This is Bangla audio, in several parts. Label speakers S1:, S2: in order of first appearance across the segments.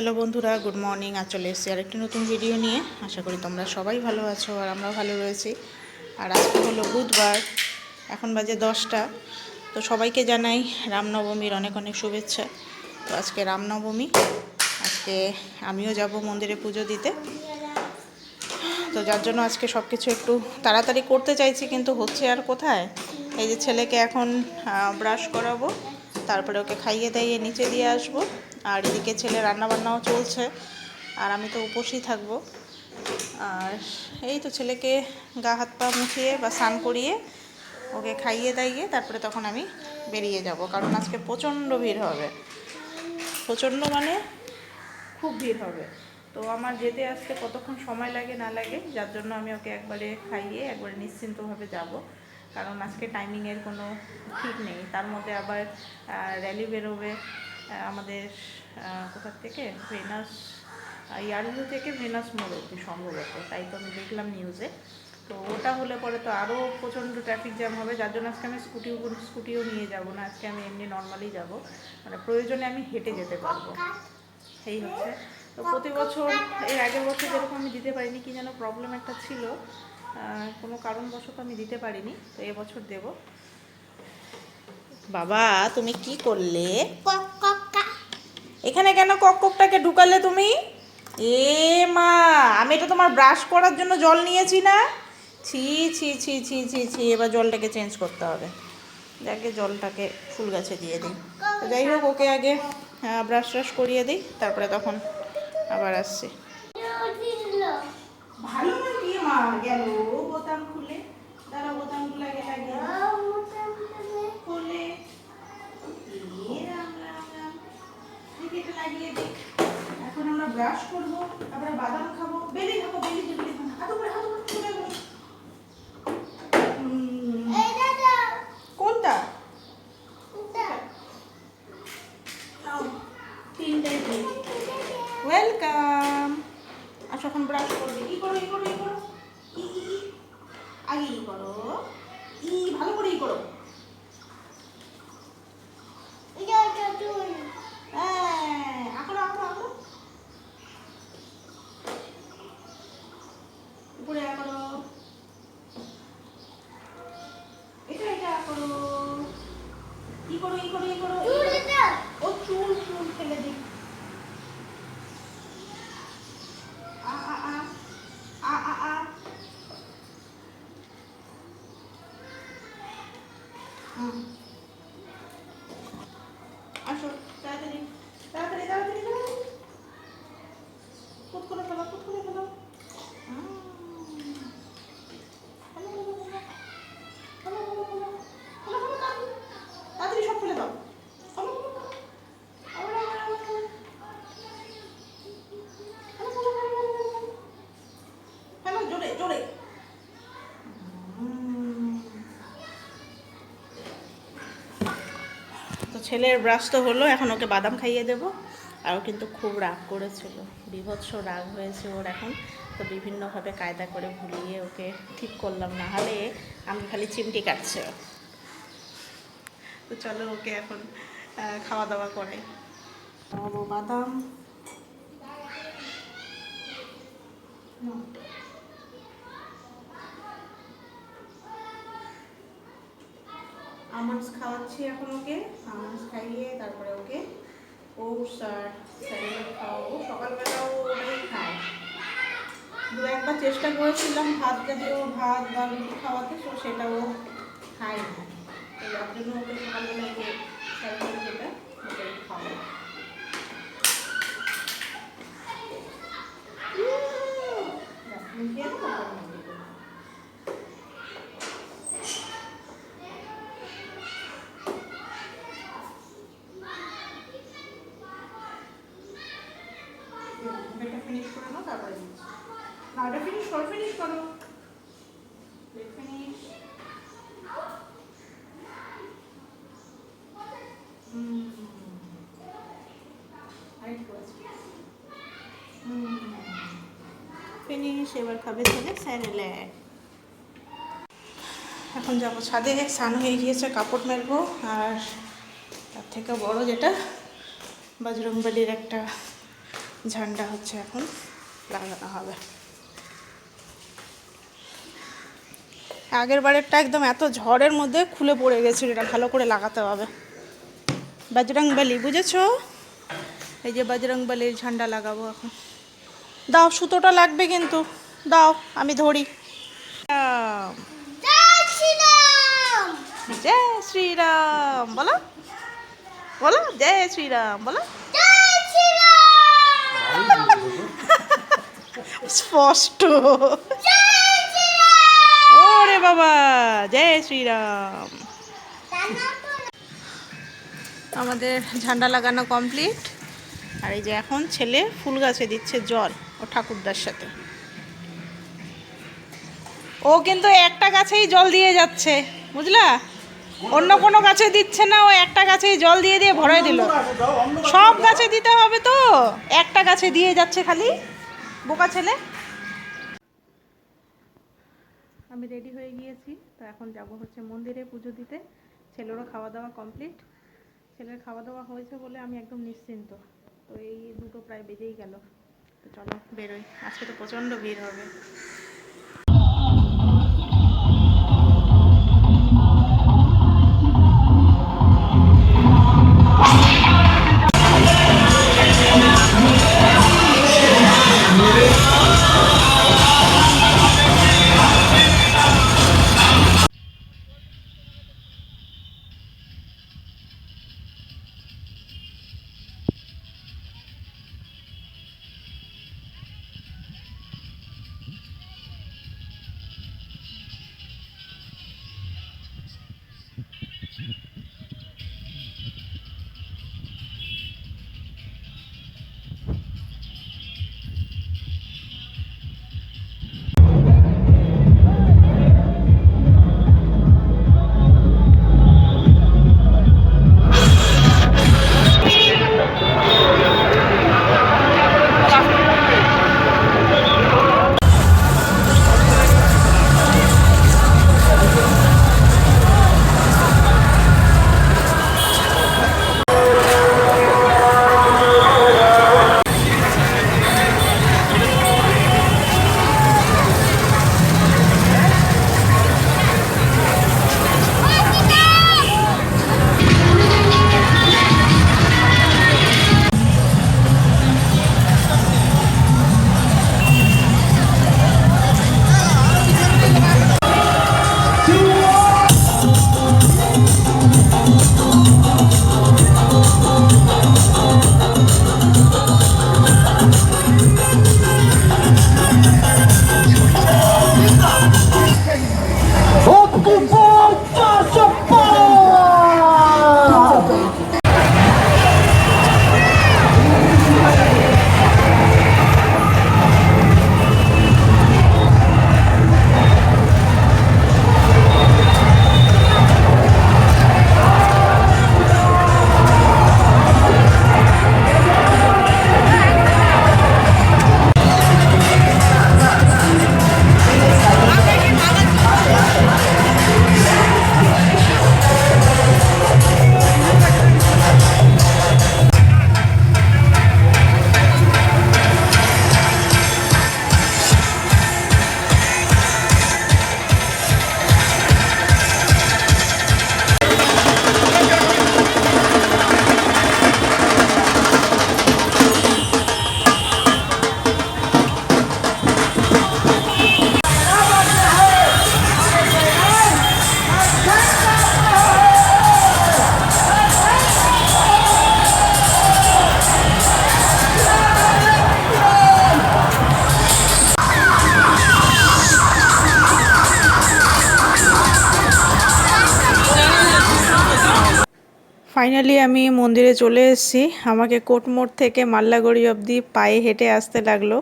S1: হ্যালো বন্ধুরা, গুড মর্নিং। আজ চলে এসেছি আর একটি নতুন ভিডিও নিয়ে। আশা করি তোমরা সবাই ভালো আছো আর আমরা ভালো রয়েছি। আর আজকে হলো বুধবার, এখন বাজে দশটা। তো সবাইকে জানাই রামনবমীর অনেক অনেক শুভেচ্ছা। তো আজকে রামনবমী, আজকে আমিও যাব মন্দিরে পুজো দিতে। তো যার জন্য আজকে সব কিছু একটু তাড়াতাড়ি করতে চাইছি, কিন্তু হচ্ছে আর কোথায়? এই যে ছেলেকে এখন ব্রাশ করাবো, তারপরে ওকে খাইয়ে দাইয়ে নিচে দিয়ে আসব। আর এদিকে ছেলে রান্নাবান্নাও চলছে, আর আমি তো উপসই থাকব। আর এই তো ছেলেকে গা হাত পা মুছিয়ে বা স্নান করিয়ে ওকে খাইয়ে দাইয়ে তারপরে তখন আমি বেরিয়ে যাব, কারণ আজকে প্রচণ্ড ভিড় হবে। প্রচণ্ড মানে খুব ভিড় হবে। তো আমার যেতে আসতে কতক্ষণ সময় লাগে না লাগে, যার জন্য আমি ওকে একবারে খাইয়ে একবারে নিশ্চিন্তভাবে যাব। কারণ আজকে টাইমিংয়ের কোনো ঠিক নেই। তার মধ্যে আবার র্যালি বেরোবে আমাদের কোথার থেকে? ভেনাস ইয়ারলু থেকে ভেনাস মোড় অব্দি সম্ভবত। তাই তো আমি দেখলাম নিউজে তো ওটা হলে পরে তো আরও প্রচণ্ড ট্রাফিক জ্যাম হবে। যার জন্য আজকে আমি স্কুটিও স্কুটিও নিয়ে যাব না। আজকে আমি এমনি নর্মালি যাব। মানে প্রয়োজনে আমি হেঁটে যেতে পারব। এই হচ্ছে। তো প্রতি বছর, এর আগের বছর যেরকম আমি দিতে পারিনি, কি যেন প্রবলেম একটা ছিল। কোনো কারণবশত আমি দিতে পারিনি। তো এবছর দেব। বাবা, তুমি কি করলে? এখানে কেন কককটাকে ঢুকালে তুমি? এ মা, আমি এটা তোমার ব্রাশ করার জন্য জল নিয়েছি না? ছি ছি ছি ছি ছি ছি, এবার জলটাকে চেঞ্জ করতে হবে। যাকে জলটাকে ফুল গাছে দিয়ে দিই। যাই হোক, ওকে আগে ব্রাশ ট্রাশ করিয়ে দিই, তারপরে তখন আবার আসছি। ভালো না কি মা গেল? ব্রাশ করব তারপরে বাদাম খাব বেলি খাব বেলি বেলি বেলি হাত উপরে হাত উপরে খুলে বলো কোনটা? তিনটাই ওয়েলকাম আসো এখন ব্রাশ করবে। ই করো ই করো ই করো। ই। আগে ই করো। ই ভালো করে ই করো হ্যাঁ আঁকড়ো আঁকড়ো আঁকড়ো উপরে আঁকড়ো এটা এটা আঁকড়ো ই করো ই করো ই করো ই করো। ও চুল চুল ফেলে দিই আ আ আ আ আ আ হুম। আসো তাড়াতাড়ি তাড়াতাড়ি তাড়াতাড়ি তাড়াতাড়ি কুত করে ফেলো কুত করে ফেলো হুম। ফেলো, ফেলো, ফেলো। ফেলো, ফেলো, ফেলো। ফেলো, ফেলো, তাড়াতাড়ি। তাড়াতাড়ি সব ফেলে দাও ফেলো, ফেলো, ফেলো। আবার, আবার, আবার, আবার। ফেলো, ফেলো, ফেলো, ফেলো, ফেলো। ফেলো, জোরে জোরে হুম। তো ছেলের ব্রাশ তো হলো, এখন ওকে বাদাম খাইয়ে দেবো। আর ও কিন্তু খুব রাগ করেছিল, বিভৎস রাগ হয়েছে ওর এখন। তো বিভিন্নভাবে কায়দা করে ভুলিয়ে ওকে ঠিক করলাম, না হলে আমি খালি চিমটি কাটছে। তো চলো ওকে এখন খাওয়া দাওয়া করে বাদাম। আমন্ডস খাওয়াচ্ছি এখন ওকে, আমন্ডস খাইয়ে তারপরে ওকে ওটস আর স্যালাড খাওয়াবো। সকালবেলাও ওটাই খায়। দু একবার চেষ্টা করেছিলাম ভাত জাতীয় ভাত বা রুটি খাওয়াতে, তো সেটাও খায় না তো যার জন্য ওকে সকালবেলা স্যালাড যেটা ওটাই খাওয়াবো মুখে তো এটা ফিনিশ করে নাও তারপরে দিচ্ছি না এটা ফিনিশ করো। ফিনিশ করো এবার খাবে এখন যাব ছাদে, স্নান হয়ে গিয়েছে, কাপড় মেলবো, আর তার থেকে বড় যেটা, বজরংবলির একটা ঝান্ডা হচ্ছে এখন, লাগানো হবে। আগের বারেরটা একদম এত ঝড়ের মধ্যে খুলে পড়ে গেছিল এটা ভালো করে লাগাতে হবে। বজরং বলি বুঝেছ? এই যে বজরং বলির ঝান্ডা লাগাবো এখন। দাও সুতোটা লাগবে কিন্তু। দাও আমি ধরি।
S2: জয় শ্রীরাম!
S1: বলো। বলো জয় শ্রীরাম বলো। স্পষ্ট। বাবা। জয় শ্রীরাম। আমাদের ঝান্ডা লাগানো কমপ্লিট আর এই যে এখন ছেলে ফুল গাছে দিচ্ছে জল ও ঠাকুরদার সাথে। ও কিন্তু একটা গাছেই জল দিয়ে যাচ্ছে, বুঝলা? অন্য কোনো গাছে দিচ্ছে না, ও একটা গাছেই জল দিয়ে দিয়ে ভরাই দিল। সব গাছে দিতে হবে তো? একটা গাছে দিয়ে যাচ্ছে খালি? বোকা ছেলে? আমি রেডি হয়ে গিয়েছি। তো এখন যাব হচ্ছে মন্দিরে পুজো দিতে। ছেলেরও খাওয়া দাওয়া কমপ্লিট ছেলের খাওয়া দাওয়া হয়েছে বলে আমি একদম নিশ্চিন্ত। তো এই দুটো প্রায় বেজেই গেল। তো চলো বেরোই। আজকে তো প্রচণ্ড ভিড় হবে। ফাইনালি আমি মন্দিরে চলে এসেছি। আমাকে কোটমোড় থেকে মাল্লাগড়ি অবধি পায়ে হেঁটে আসতে লাগল।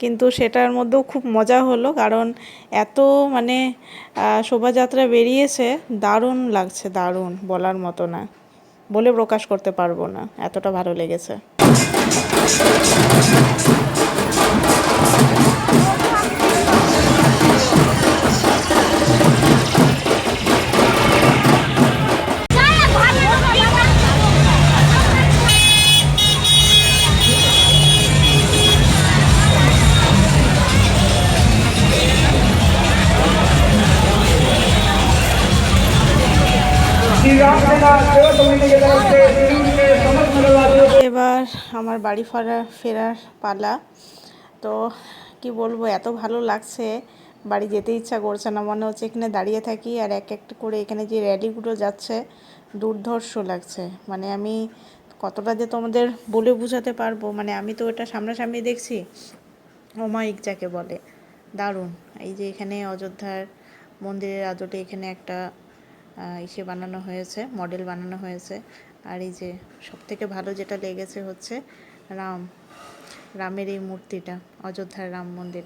S1: কিন্তু সেটার মধ্যেও খুব মজা হলো, কারণ এত মানে শোভাযাত্রা বেরিয়েছে, দারুণ লাগছে, দারুণ বলার মতো না। বলে প্রকাশ করতে পারব না, এতটা ভালো লেগেছে। এবার আমার বাড়ি ফেরা ফেরার পালা। তো কি বলব, এত ভালো লাগছে। বাড়ি যেতে ইচ্ছা করছে না, মনে হচ্ছে এখানে দাঁড়িয়ে থাকি আর এক একটা করে এখানে যে র্যালিগুলো যাচ্ছে, দুর্ধর্ষ লাগছে। মানে আমি কতটা যে তোমাদের বলে বোঝাতে পারব মানে আমি তো ওটা সামনাসামনি দেখছি। অমায়িক যাকে বলে। দারুণ। এই যে এখানে অযোধ্যার মন্দিরের আদলে এখানে একটা ইসে বানানো হয়েছে, মডেল বানানো হয়েছে। আর এই যে সব থেকে ভালো যেটা লেগেছে হচ্ছে রাম, রামের এই মূর্তিটা, অযোধ্যার রাম মন্দির।